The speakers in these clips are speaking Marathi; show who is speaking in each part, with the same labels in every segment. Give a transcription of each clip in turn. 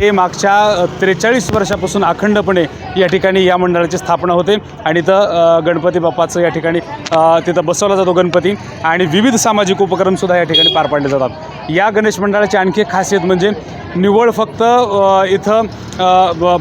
Speaker 1: हे मागच्या त्रेचाळीस वर्षापासून अखंडपणे या ठिकाणी या मंडळाची स्थापना होते. आणि इथं गणपती बाप्पाचं या ठिकाणी तिथं बसवला जातो गणपती. आणि विविध सामाजिक उपक्रमसुद्धा या ठिकाणी पार पाडले जातात. या गणेश मंडळाची आणखी एक खासियत म्हणजे निवळ फक्त इथं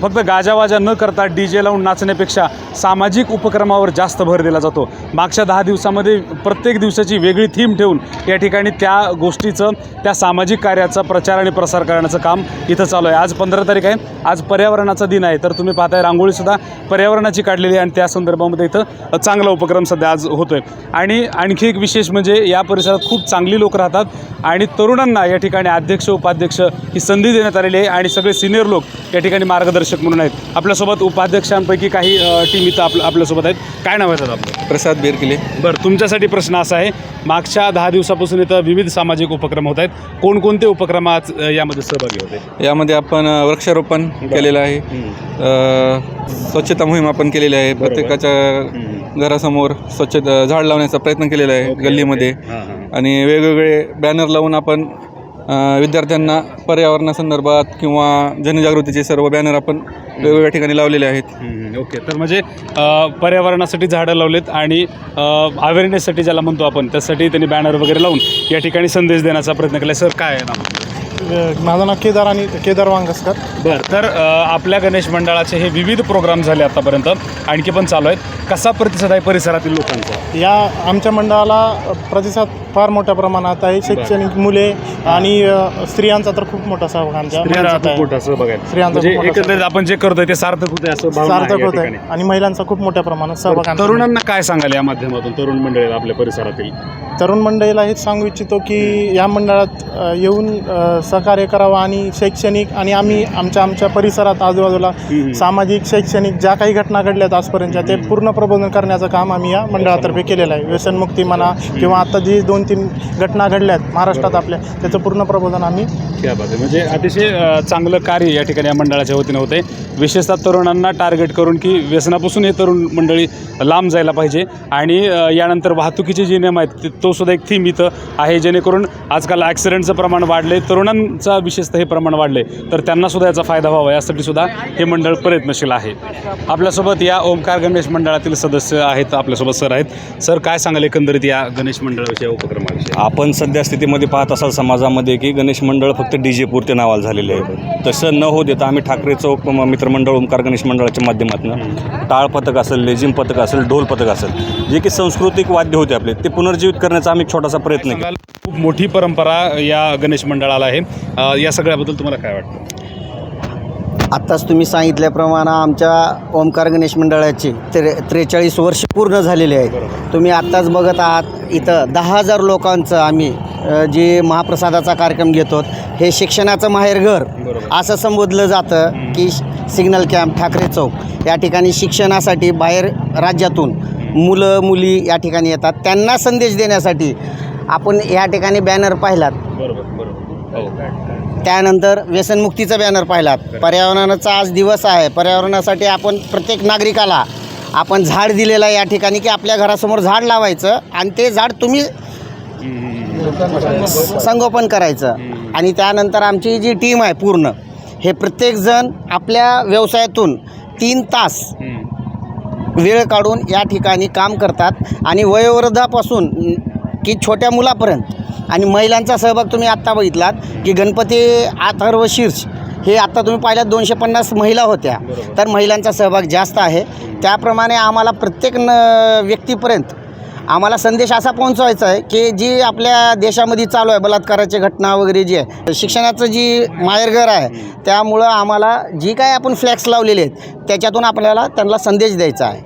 Speaker 1: फक्त गाजावाजा न करता डी जे लावून नाचण्यापेक्षा सामाजिक उपक्रमावर जास्त भर दिला जातो. मागच्या दहा दिवसामध्ये प्रत्येक दिवसाची वेगळी थीम ठेवून या ठिकाणी त्या गोष्टीचं त्या सामाजिक कार्याचा प्रचार आणि प्रसार करण्याचं काम इथं चालू आहे. आज पंधरा तारीख आहे. आज पर्यावरणाचा दिन आहे. तर तुम्ही पाहताय रांगोळीसुद्धा पर्यावरणाची काढलेली आहे आणि त्या संदर्भामध्ये इथं चांगला उपक्रम सध्या आज होतो आहे आणि आणखी एक विशेष म्हणजे या परिसरात खूप चांगली लोक राहतात. आणि तरुणांना या ठिकाणी अध्यक्ष उपाध्यक्ष ही संधी देण्यात आलेली आहे आणि सगळे सिनियर लोक या ठिकाणी मार्गदर्शक म्हणून आहेत. आपल्यासोबत उपाध्यक्षांपैकी काही टीम इथं आपलं आपल्यासोबत आहेत. काय नाव आहेत आपलं?
Speaker 2: प्रसाद बेरकिले.
Speaker 1: बरं तुमच्यासाठी प्रश्न असा आहे. मागच्या दहा दिवसापासून इथं विविध सामाजिक उपक्रम होत आहेत. कोणकोणते उपक्रमात अ, यामध्ये सहभागी होते?
Speaker 2: यामध्ये आपण वृक्षारोपण केलेलं आहे. स्वच्छता मोहीम आपण केलेली आहे. प्रत्येकाच्या घरासमोर स्वच्छता झाड लावण्याचा प्रयत्न केलेला आहे गल्लीमध्ये. आणि वेगवेगळे बॅनर लावून आपण विद्यार्थ्यांना पर्यावरणासंदर्भात किंवा जनजागृतीचे सर्व बॅनर आपण वेगवेगळ्या ठिकाणी लावलेले आहेत.
Speaker 1: ओके तर म्हणजे पर्यावरणासाठी झाडं लावलेत आणि अवेअरनेससाठी ज्याला म्हणतो आपण त्यासाठी त्यांनी बॅनर वगैरे लावून या ठिकाणी संदेश देण्याचा प्रयत्न केला सर काय आहे ना
Speaker 3: माझं नाव केदार आणि केदार वांगसकर.
Speaker 1: बरं तर अ, आपल्या गणेश मंडळाचे हे विविध प्रोग्राम झाले आतापर्यंत. आणखी पण चालू आहेत. कसा प्रतिसाद आहे परिसरातील लोकांचा?
Speaker 3: या आमच्या मंडळाला प्रतिसाद फार मोठ्या प्रमाणात आहे. शैक्षणिक मुले आणि अ, स्त्रियांचा तर खूप मोठा सहभाग आमच्या
Speaker 1: स्त्रियांचा
Speaker 3: मंडळात
Speaker 1: खूप
Speaker 3: आहे.
Speaker 1: मोठा सहभाग आहे.
Speaker 3: स्त्रियांचा
Speaker 1: म्हणजे
Speaker 3: खूप मोठा
Speaker 1: एकंदरीत आपण जे करतोय ते सार्थक होते असं भावना आहे
Speaker 3: सार्थक
Speaker 1: या
Speaker 3: होत आहे. आणि महिलांचा खूप मोठ्या प्रमाणात सहभाग आमच्या
Speaker 1: तरुणांना काय सांगाल या माध्यमातून तरुण मंडळी आपल्या परिसरातील?
Speaker 3: तरुण मंडळीला हेच सांगू इच्छितो की या मंडळात येऊन सहकार्य करावं आणि शैक्षणिक आणि आम्ही आमच्या आमच्या परिसरात आजूबाजूला सामाजिक शैक्षणिक ज्या काही घटना घडल्यात आजपर्यंतच्या ते पूर्ण प्रबोधन करण्याचं काम आम्ही या मंडळातर्फे केलेलं आहे. व्यसनमुक्ती म्हणा किंवा आता जी दोन तीन घटना घडल्यात महाराष्ट्रात आपल्या त्याचं पूर्ण प्रबोधन आम्ही
Speaker 1: म्हणजे अतिशय चांगलं कार्य या ठिकाणी या मंडळाच्या वतीने होते विशेषतः तरुणांना टार्गेट करून की व्यसनापासून हे तरुण मंडळी लांब जायला पाहिजे. आणि यानंतर वाहतुकीचे जे नियम आहेत ते- तोसुद्धा एक थीम इथं आहे जेणेकरून आजकाल ॲक्सिडेंटचं प्रमाण वाढले तरुणांचा विशेषतः हे प्रमाण वाढले तर त्यांनासुद्धा याचा फायदा व्हावा यासाठी सुद्धा हे मंडळ प्रयत्नशील आहे. आपल्यासोबत या ओंकार गणेश मंडळातील सदस्य आहेत आपल्यासोबत सर आहेत. सर काय सांगाल एकंदरीत या गणेश मंडळाविषयी उपक्रमाविषयी?
Speaker 4: आपण सध्या स्थितीमध्ये पाहत असाल समाजामध्ये की गणेश मंडळ फक्त डी जे पुरते नावाला झालेले आहे. तसं न हो देता आम्ही ठाकरे चौक म- मित्रमंडळ ओंकार गणेश मंडळाच्या माध्यमातून टाळ पथक असेल लेझिम पथक असेल ढोल पथक असेल जे की सांस्कृतिक वाद्य होते आपले ते पुनर्जीवित करण्याचा आम्ही एक छोटासा प्रयत्न केला.
Speaker 1: खूप मोठी परंपरा या गणेश मंडळाला आहे. अ, या सगळ्याबद्दल तुम्हाला काय वाटतं?
Speaker 5: आत्ताच तुम्ही सांगितल्याप्रमाणे आमच्या ओमकार गणेश मंडळाचे त्रे त्रेचाळीस वर्ष पूर्ण झालेले आहेत. तुम्ही आत्ताच बघत आहात इथं दहा हजार लोकांचं आम्ही अ, जे महाप्रसादाचा कार्यक्रम घेतो हे शिक्षणाचं माहेरघर असं संबोधलं जातं की सिग्नल कॅम्प ठाकरे चौक या ठिकाणी शिक्षणासाठी बाहेर राज्यातून मुलं मुली या ठिकाणी येतात. त्यांना संदेश देण्यासाठी आपण या ठिकाणी बॅनर पाहिलात.
Speaker 1: हो.
Speaker 5: त्यानंतर व्यसनमुक्तीचा बॅनर पाहिलात. पर्यावरणाचा आज दिवस आहे. पर्यावरणासाठी आपण प्रत्येक नागरिकाला आपण झाड दिलेलं आहे या ठिकाणी की आपल्या घरासमोर झाड लावायचं आणि ते झाड तुम्ही संगोपन करायचं. आणि त्यानंतर आमची जी टीम आहे पूर्ण हे प्रत्येकजण आपल्या व्यवसायातून तीन तास वेळ काढून या ठिकाणी काम करतात आणि वयोवृद्धापासून की छोट्या मुलापर्यंत. आणि महिलांचा सहभाग तुम्ही आत्ता बघितलात की गणपती अथर्व शीर्ष हे आत्ता तुम्ही पाहिल्यात दोनशे पन्नास महिला होत्या. तर महिलांचा सहभाग जास्त आहे. त्याप्रमाणे आम्हाला प्रत्येक न व्यक्तीपर्यंत आम्हाला संदेश असा पोहोचवायचा आहे की जी आपल्या देशामध्ये चालू आहे बलात्काराची घटना वगैरे जी आहे शिक्षणाचं जी माहेरघर आहे त्यामुळं आम्हाला जी काय आपण फ्लॅक्स लावलेले आहेत त्याच्यातून आपल्याला त्यांना संदेश द्यायचा आहे.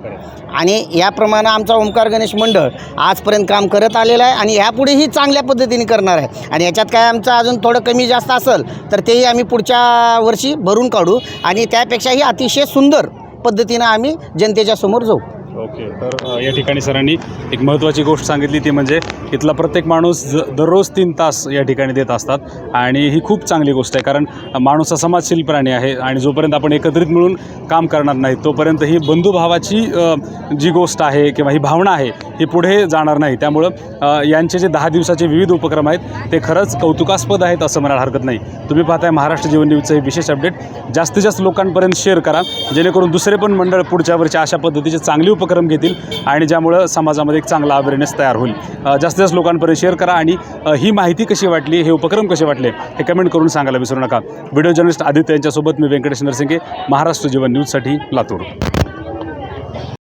Speaker 5: आणि याप्रमाणे आमचा ओंकार गणेश मंडळ आजपर्यंत काम करत आलेलं आहे आणि ह्यापुढेही चांगल्या पद्धतीने करणार आहे. आणि याच्यात काय आमचं अजून थोडं कमी जास्त असेल तर तेही आम्ही पुढच्या वर्षी भरून काढू आणि त्यापेक्षाही अतिशय सुंदर पद्धतीनं आम्ही जनतेच्या समोर जाऊ.
Speaker 1: ओके. तर या ठिकाणी सरांनी एक महत्त्वाची गोष्ट सांगितली ती म्हणजे इथला प्रत्येक माणूस ज दररोज तीन तास या ठिकाणी देत असतात आणि ही खूप चांगली गोष्ट आहे कारण माणूस हा समाजशील प्राणी आहे आणि जोपर्यंत आपण एकत्रित मिळून काम करणार नाही तोपर्यंत ही बंधुभावाची जी गोष्ट आहे किंवा ही भावना आहे ही पुढे जाणार नाही. त्यामुळं यांचे जे दहा दिवसाचे विविध उपक्रम आहेत ते खरंच कौतुकास्पद आहेत असं म्हणायला हरकत नाही. तुम्ही पाहताय महाराष्ट्र जीवन न्यूजचं हे विशेष अपडेट. जास्तीत जास्त लोकांपर्यंत शेअर करा जेणेकरून दुसरे पण मंडळ पुढच्या वर्षी अशा पद्धतीचे चांगली उपक्रम घेतील आणि ज्यामुळं समाजामध्ये एक चांगला अवेअरनेस तयार होईल. जास्तीत जास्त लोकांपर्यंत शेअर करा आणि ही माहिती कशी वाटली हे उपक्रम कसे वाटले हे कमेंट करून सांगायला विसरू नका. व्हिडिओ जर्नलिस्ट आदित्य यांच्यासोबत मी व्यंकटेश नरसिंगे महाराष्ट्र जीवन न्यूजसाठी लातूर.